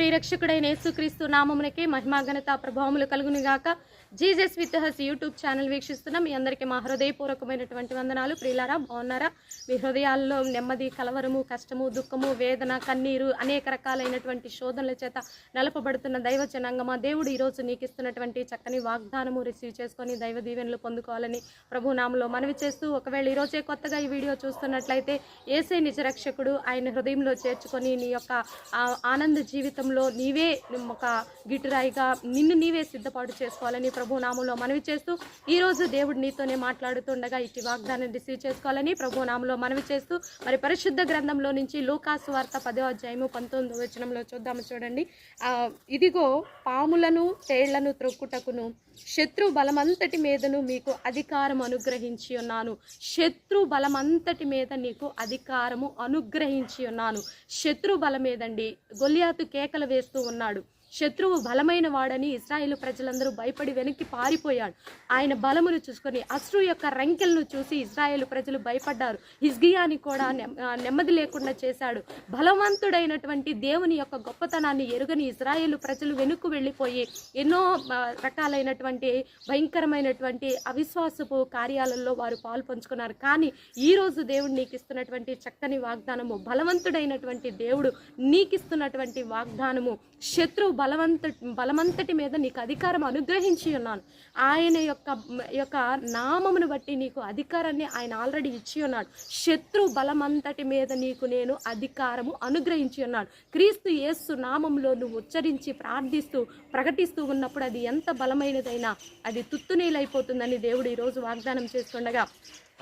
ప్రియరక్షకుడైన యేసుక్రీస్తు నామమునకే మహిమా ఘనత ప్రభావములు కలుగునిగాక. Jesus with us YouTube channel వీక్షిస్తున్న. మీ అందరికీ మా హృదయపూర్వకమైనటువంటి వందనాలు. ప్రియులారా బాగున్నారా? మీ హృదయాల్లో నెమ్మది కలవరము కష్టము దుఃఖము వేదన కన్నీరు అనేక రకాలైనటువంటి శోధనల చేత నలపబడుతున్న దైవ జనాంగమా దేవుడు ఈరోజు నీకు ఇస్తున్నటువంటి చక్కని వాగ్దానము రిసీవ్ చేసుకొని దైవ దీవెనలు పొందుకోవాలని ప్రభు నామలో మనవి చేస్తూ ఒకవేళ ఈరోజే కొత్తగా ఈ వీడియో చూస్తున్నట్లయితే ఏసే నిజరక్షకుడు. ఆయన హృదయంలో చేర్చుకొని నీ యొక్క ఆనంద జీవితం విషయంలో నీవే ఒక గిటురాయిగా నిన్ను నీవే సిద్ధపాటు చేసుకోవాలని ప్రభు నామంలో మనవి చేస్తూ ఈ రోజు దేవుడు నీతోనే మాట్లాడుతుండగా ఇటు వాగ్దానం రిసీవ్ చేసుకోవాలని ప్రభు నామంలో మనవి చేస్తూ మరి పరిశుద్ధ గ్రంథంలో నుంచి లోకాసు వార్త పదో అధ్యాయము పంతొమ్మిదో వచనంలో చూద్దాము చూడండి. ఇదిగో పాములను తేళ్ళను త్రొక్కుటకును శత్రు బలమంతటి మీదను మీకు అధికారం అనుగ్రహించి ఉన్నాను. శత్రు బలమంతటి మీద నీకు అధికారము అనుగ్రహించి ఉన్నాను. శత్రు బలం మీదండి గొలియాతు కేకలు వేస్తూ ఉన్నాడు. శత్రువు బలమైన వాడని ఇస్రాయేలు ప్రజలందరూ భయపడి వెనక్కి పారిపోయాడు. ఆయన బలమును చూసుకొని అశ్రు యొక్క రంకెలను చూసి ఇస్రాయేల్ ప్రజలు భయపడ్డారు. హిజ్గియాని కూడా నెమ్మది లేకుండా చేశాడు. బలవంతుడైనటువంటి దేవుని యొక్క గొప్పతనాన్ని ఎరుగని ఇస్రాయేల్ ప్రజలు వెనుక్కు వెళ్ళిపోయి ఎన్నో రకాలైనటువంటి భయంకరమైనటువంటి అవిశ్వాసపు కార్యాలలో వారు పాలు పంచుకున్నారు. కానీ ఈ రోజు దేవుడు నీకు ఇస్తున్నటువంటి చక్కని వాగ్దానము బలవంతుడైనటువంటి దేవుడు నీకు ఇస్తున్నటువంటి వాగ్దానము శత్రువు బలవంత బలమంతటి మీద నీకు అధికారం అనుగ్రహించి ఉన్నాను. ఆయన యొక్క యొక్క నామమును బట్టి నీకు అధికారాన్ని ఆయన ఆల్రెడీ ఇచ్చి ఉన్నాడు. శత్రు బలమంతటి మీద నీకు నేను అధికారము అనుగ్రహించి ఉన్నాడు క్రీస్తు యేసు నామంలో నువ్వు ఉచ్చరించి ప్రార్థిస్తూ ప్రకటిస్తూ ఉన్నప్పుడు అది ఎంత బలమైనదైనా అది తుత్తునీలైపోతుందని దేవుడు ఈరోజు వాగ్దానం చేస్తుండగా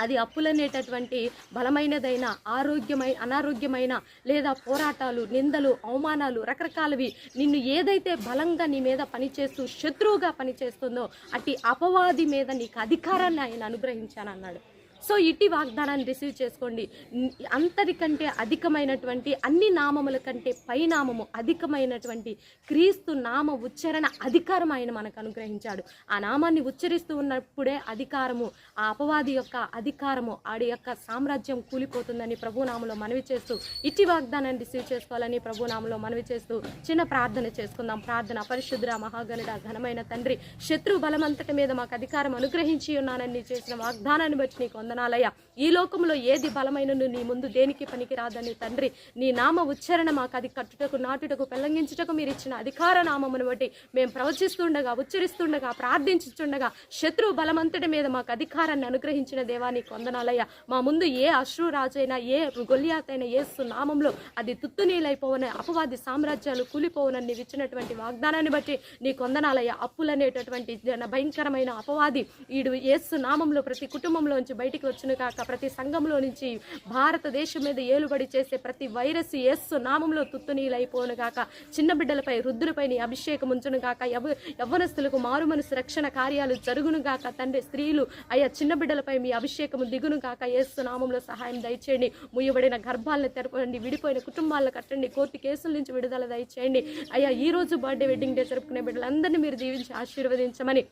అది అప్పులనేటటువంటి బలమైనదైన ఆరోగ్యమై అనారోగ్యమైన లేదా పోరాటాలు నిందలు అవమానాలు రకరకాలవి నిన్ను ఏదైతే బలంగా నీ మీద పనిచేస్తూ శత్రువుగా పనిచేస్తుందో అట్టి అపవాది మీద నీకు అధికారాన్ని ఆయన అనుగ్రహించానన్నాడు. సో ఇటీ వాగ్దానాన్ని రిసీవ్ చేసుకోండి. న్- అంతరికంటే అధికమైనటువంటి అన్ని నామముల కంటే పైనామము అధికమైనటువంటి క్రీస్తు నామ ఉచ్చరణ అధికారం ఆయన మనకు అనుగ్రహించాడు. ఆ నామాన్ని ఉచ్చరిస్తూ ఉన్నప్పుడే అధికారము ఆ అపవాది యొక్క అధికారము ఆడి యొక్క సామ్రాజ్యం కూలిపోతుందని ప్రభునామంలో మనవి చేస్తూ ఇటీ వాగ్దానాన్ని రిసీవ్ చేసుకోవాలని ప్రభునామంలో మనవి చేస్తూ చిన్న ప్రార్థన చేసుకుందాం. ప్రార్థన పరిశుద్ర మహాగణుడ ఘనమైన తండ్రి శత్రు బలమంతటి మీద మాకు అధికారం అనుగ్రహించి ఉన్నానని చేసిన వాగ్దానాన్ని బట్టి నీకు వందనాలయ్యా. ఈ లోకంలో ఏది బలమైనను నీ ముందు దేనికి పనికి రాదని తండ్రి నీ నామ ఉచ్చారణ మాకు అది కట్టుటకు నాటుటకు పెళ్ళంగించుటకు మీరు ఇచ్చిన అధికార నామమును బట్టి మేము ప్రవచిస్తుండగా ఉచ్చరిస్తుండగా ప్రార్థించుచుండగా శత్రు బలమంతటి మీద మాకు అధికారాన్ని అనుగ్రహించిన దేవా నీకు వందనాలయ్యా. మా ముందు ఏ అశ్రు రాజైనా ఏ గొలియాతైన ఏసు నామంలో అది తుత్తునీలైపోవని అపవాది సామ్రాజ్యాలు కూలిపోవనని నీవు ఇచ్చినటువంటి వాగ్దానాన్ని బట్టి నీకు వందనాలయ్యా. అప్పులనేటటువంటి జన భయంకరమైన అపవాది ఈడు ఏసు నామంలో ప్రతి కుటుంబంలోంచి బయటికి వచ్చును కాక ప్రతి సంఘంలో నుంచి భారతదేశం మీద ఏలుబడి చేసే ప్రతి వైరస్ ఎస్సు నామంలో తుత్తునీలైపోను కాక చిన్న బిడ్డలపై వృద్ధులపై నీ అభిషేకం ఉంచును కాక యవ యవ్వనస్తులకు మారు మనసు రక్షణ కార్యాలు జరుగును గాక తండ్రి స్త్రీలు అయ్యా చిన్న బిడ్డలపై మీ అభిషేకము దిగును కాక ఏసు నామంలో సహాయం దయచేయండి. ముయ్యబడిన గర్భాలను తెరపండి విడిపోయిన కుటుంబాలను కట్టండి కోర్టు కేసుల నుంచి విడుదల దయచేయండి. అయ్యా ఈ రోజు బర్త్డే వెడ్డింగ్ డే జరుపుకునే బిడ్డలందరినీ మీరు దీవించి ఆశీర్వదించమని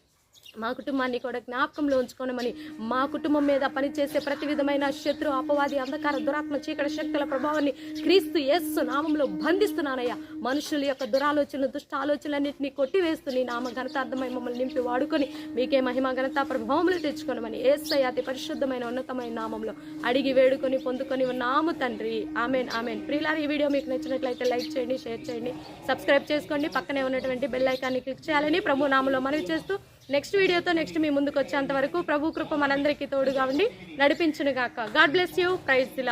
మా కుటుంబాన్ని కూడా జ్ఞాపకంలో ఉంచుకోనమని మా కుటుంబం మీద పనిచేసే ప్రతి విధమైన శత్రు అపవాది అంధకార దురాత్మ చీకటి శక్తుల ప్రభావాన్ని క్రీస్తు యేసు నామంలో బంధిస్తున్నానయ్యా. మనుషుల యొక్క దురాలోచనలు దుష్ట ఆలోచనలన్నింటినీ కొట్టివేస్తూ నీ నామ ఘనతార్థమై మమ్మల్ని నింపి వాడుకొని మీకే మహిమ ఘనత ప్రభావములు తెచ్చుకోనమని ఏసయ్య అతి పరిశుద్ధమైన ఉన్నతమైన నామంలో అడిగి వేడుకొని పొందుకొని ఉన్నాము తండ్రి. Amen amen. ప్రియులారు ఈ వీడియో మీకు నచ్చినట్లయితే లైక్ చేయండి షేర్ చేయండి సబ్స్క్రైబ్ చేసుకోండి. పక్కనే ఉన్నటువంటి బెల్ ఐకాన్ని క్లిక్ చేయాలని ప్రభు నామంలో మనవి చేస్తూ నెక్స్ట్ వీడియోతో నెక్స్ట్ మీ ముందుకు వచ్చేంత వరకు ప్రభు కృప మనందరికీ తోడుగా ఉండి నడిపించును గాక God bless you. Praise the